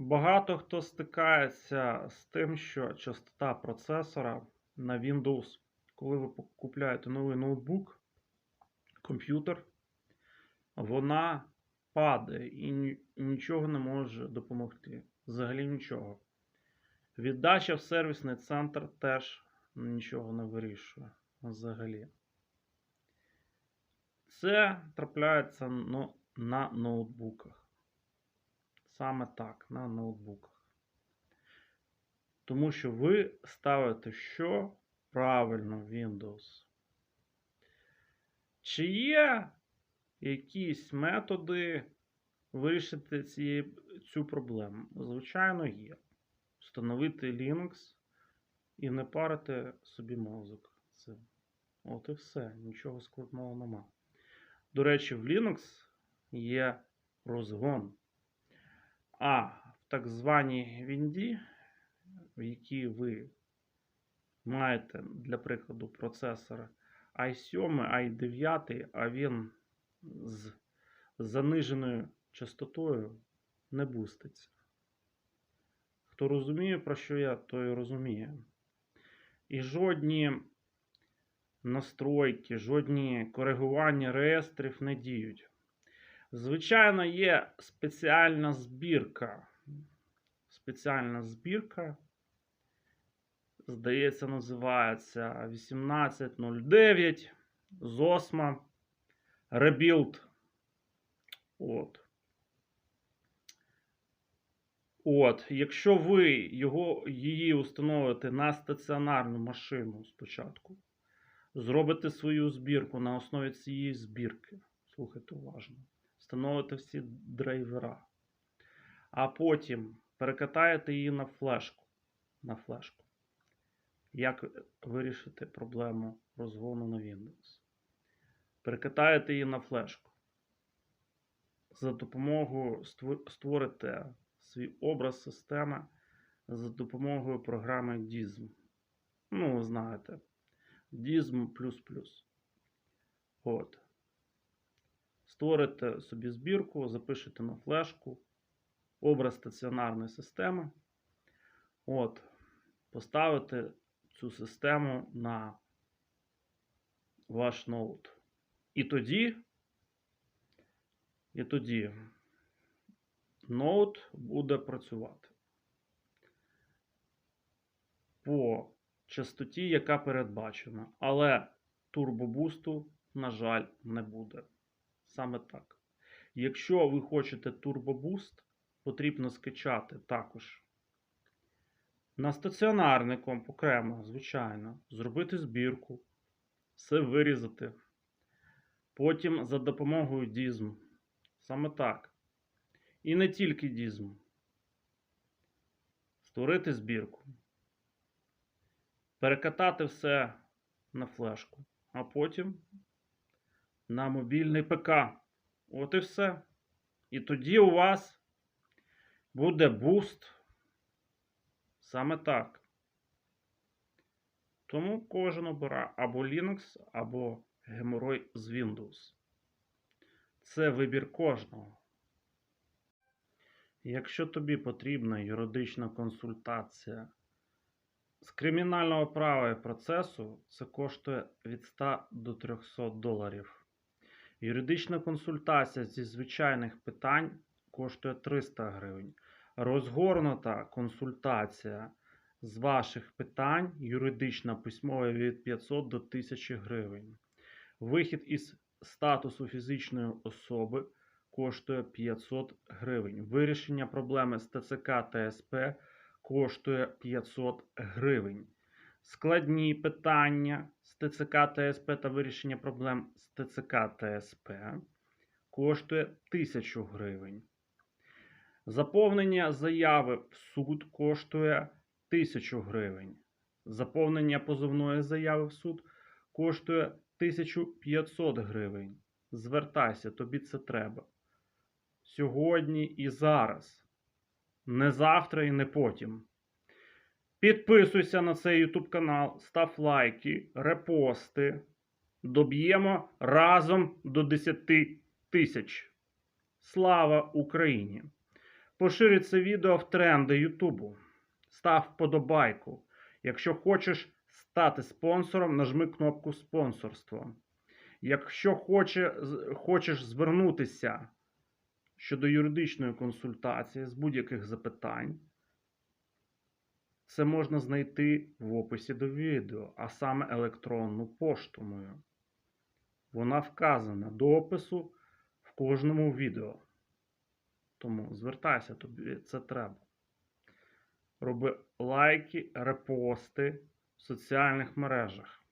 Багато хто стикається з тим, що частота процесора на Windows, коли ви купуєте новий ноутбук, комп'ютер, вона падає і нічого не може допомогти. Взагалі нічого. Віддача в сервісний центр теж нічого не вирішує взагалі. Це трапляється ну, на ноутбуках. Саме так, на ноутбуках. Тому що ви ставите що? Правильно, Windows. Чи є якісь методи вирішити ці, цю проблему? Звичайно, є. Встановити Linux і не парити собі мозок. Це. От і все. Нічого складного нема. До речі, в Linux є розгон. А в так званій Вінді, в якій ви маєте, для прикладу, процесор i7, i9, а він з заниженою частотою не буститься. Хто розуміє, про що я, той розуміє. І жодні настройки, жодні коригування реєстрів не діють. Звичайно, є спеціальна збірка. Спеціальна збірка. Здається, називається 1809 ZOSMA Rebuild. От. От, якщо ви його, її установите на стаціонарну машину спочатку, зробите свою збірку на основі цієї збірки. Слухайте уважно. Встановите всі драйвера. А потім перекатаєте її на флешку. На флешку. Як вирішити проблему розгону на Windows? Перекатаєте її на флешку. За допомогою створите свій образ системи за допомогою програми DISM. Ну, ви знаєте. DISM++. От. Створите собі збірку, запишете на флешку, образ стаціонарної системи. От. Поставите цю систему на ваш ноут. І тоді, і тоді ноут буде працювати по частоті, яка передбачена. Але турбобусту, на жаль, не буде. Саме так. Якщо ви хочете турбобуст, потрібно скачати також на стаціонарний комп окремо, звичайно, зробити збірку, все вирізати. Потім за допомогою DISM. Саме так. І не тільки DISM. Створити збірку. Перекатати все на флешку. А потім на мобільний ПК. От і все. І тоді у вас буде буст. Саме так. Тому кожен обирає або Linux, або геморой з Windows. Це вибір кожного. Якщо тобі потрібна юридична консультація з кримінального права і процесу, це коштує від 100 до 300 доларів. Юридична консультація зі звичайних питань коштує 300 гривень. Розгорнута консультація з ваших питань, юридична письмова від 500 до 1000 гривень. Вихід із статусу фізичної особи коштує 500 гривень. Вирішення проблеми з ТЦК та СП коштує 500 гривень. Складні питання з ТЦК та СП та вирішення проблем з ТЦК та СП коштує 1000 гривень. Заповнення заяви в суд коштує 1000 гривень. Заповнення позовної заяви в суд коштує 1500 гривень. Звертайся, тобі це треба. Сьогодні і зараз. Не завтра і не потім. Підписуйся на цей YouTube канал, став лайки, репости. Доб'ємо разом до 10 тисяч. Слава Україні! Поширюй це відео в тренди Ютубу. Став вподобайку. Якщо хочеш стати спонсором, нажми кнопку спонсорство. Якщо хоче, хочеш звернутися щодо юридичної консультації з будь-яких запитань, це можна знайти в описі до відео, а саме електронну пошту мою. Вона вказана до опису в кожному відео. Тому звертайся, тобі це треба. Роби лайки, репости в соціальних мережах.